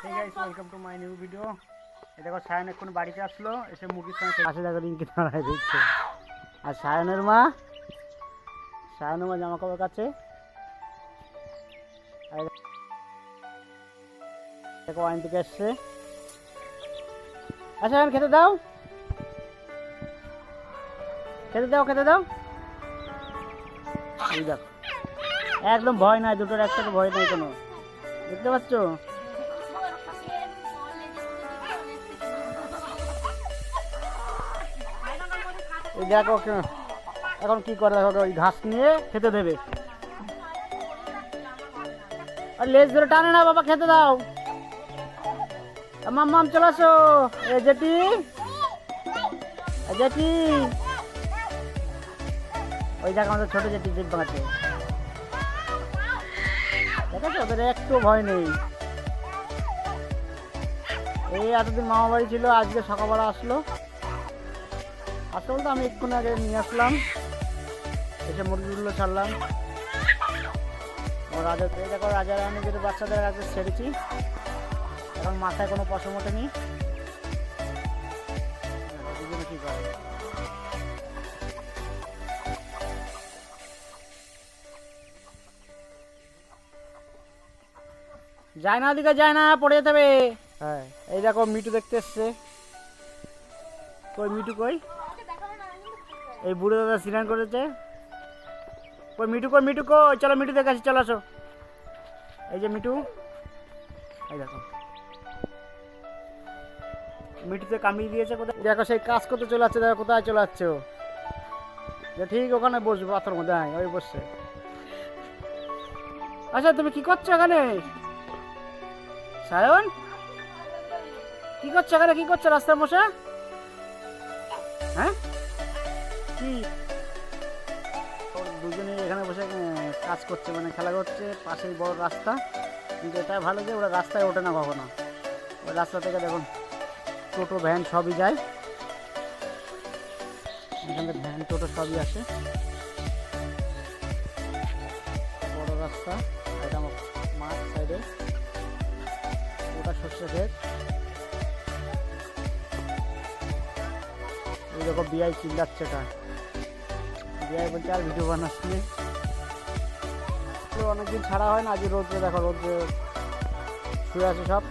ঠিক আছে welcome to my new video এ দেখো, সায়ন এখন বাড়িতে আসলো, এসে মুরগির সঙ্গে পাশে দেখো রিঙ্কি দাঁড়ায় দিচ্ছে আর সায়নের মা সায়নের মা জামা কাপড় কাছে দেখো আইন থেকে এসছে। আচ্ছা সায়ন, খেতে দাও। খেতে দাও খেতে দাও। দেখো। একদম ভয় নাই, দুটোর একটাকে ভয় নাই কোনো। দেখতে পাচ্ছ? এই দেখো এখন কি করে দেখো, ওই ঘাস নিয়ে খেতে দেবে। আর লেজ ধরে টানে না বাবা, খেতে দাও। মাম মাম চলে আসো। এ এ জেঠি। ওই দেখো আমাদের ছোট জেঠি জিপ বাঁচাচ্ছে দেখেছ? ওদের একটু ভয় নেই। এই এতদিন মামা বাড়ি ছিল, আজকে সকালবেলা আসলো। আসলে বলতে আমি এক্ষুনি আগে নিয়ে আসলাম। এসে মুরগিগুলো ছাড়লাম। ও রাজা দেখো রাজা রানী যেটা বাচ্চাদের আগে ছেড়েছি এখন মাথায় কোনো পশম ওঠেনি। করে? যায় না দিকে যায় না পড়ে যেতে হবে। হ্যাঁ। এই দেখো মিটু দেখতে এসছে। কই মিটু কই? এই বুড়ো দাদা সিনান করেছে। কই মিটু কই মিটু কই? চলো মিটু দেখে আসি, চলো আসো। এই যে মিটু এই দেখো। মিটুতে কামিয়ে দিয়েছে কোথায়? দেখো সেই কাজ করতে চলে যাচ্ছে দেখো কোথায় চলে ও। যে ঠিক ওখানে বসবো পাথর মধ্যে হ্যাঁ ওই বসছে। আচ্ছা তুমি কি করছ এখানে? সায়ন? কি করছ এখানে? কি করছ রাস্তায় বসে হ্যাঁ? কি? দুজনে এখানে বসে কাজ করছে মানে খেলা করছে, পাশেই বড় রাস্তা। কিন্তু এটা ভালো যে ওরা রাস্তায় ওঠে না কখনো। ওই রাস্তা থেকে দেখুন, টোটো, ভ্যান সবই যায়। এখানে ভ্যান, টোটো সবই আসে। বড় রাস্তা, এটা মাঠ সাইডে। ওটা সর্ষে ক্ষেত। দেখো বিআই চিল্লাচ্ছে এটা বিআই বলছে, আর ভিডিও বানাচ্ছি তো অনেকদিন ছাড়া হয় না আজ রোদ্রে দেখো, রোদ্রে শুয়ে আছে সব।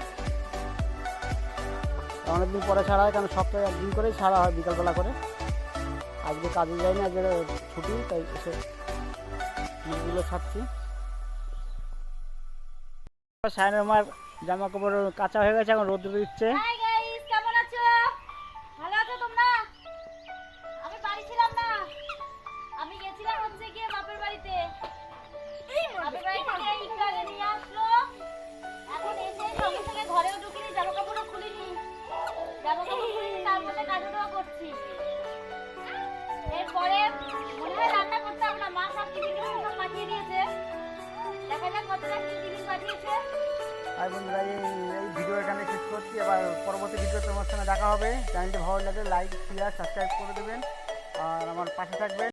অনেকদিন পরে ছাড়া হয়, কারণ সপ্তাহে একদিন করেই ছাড়া হয় বিকালবেলা করে। আজকে কাজে যায়নি আজকে ছুটি, তাই এসে মুরগিগুলো ছাড়ছি। সায়নের মার জামা কাপড় কাঁচা হয়ে গেছে, এখন রোদ্রে দিচ্ছে। আর বন্ধুরা, এই ভিডিও এখানে শেষ করছি। এবার পরবর্তী ভিডিও তোমার সঙ্গে দেখা হবে। চ্যানেলটি ভালো লাগে লাইক শেয়ার সাবস্ক্রাইব করে দেবেন। আর আমার পাশে থাকবেন।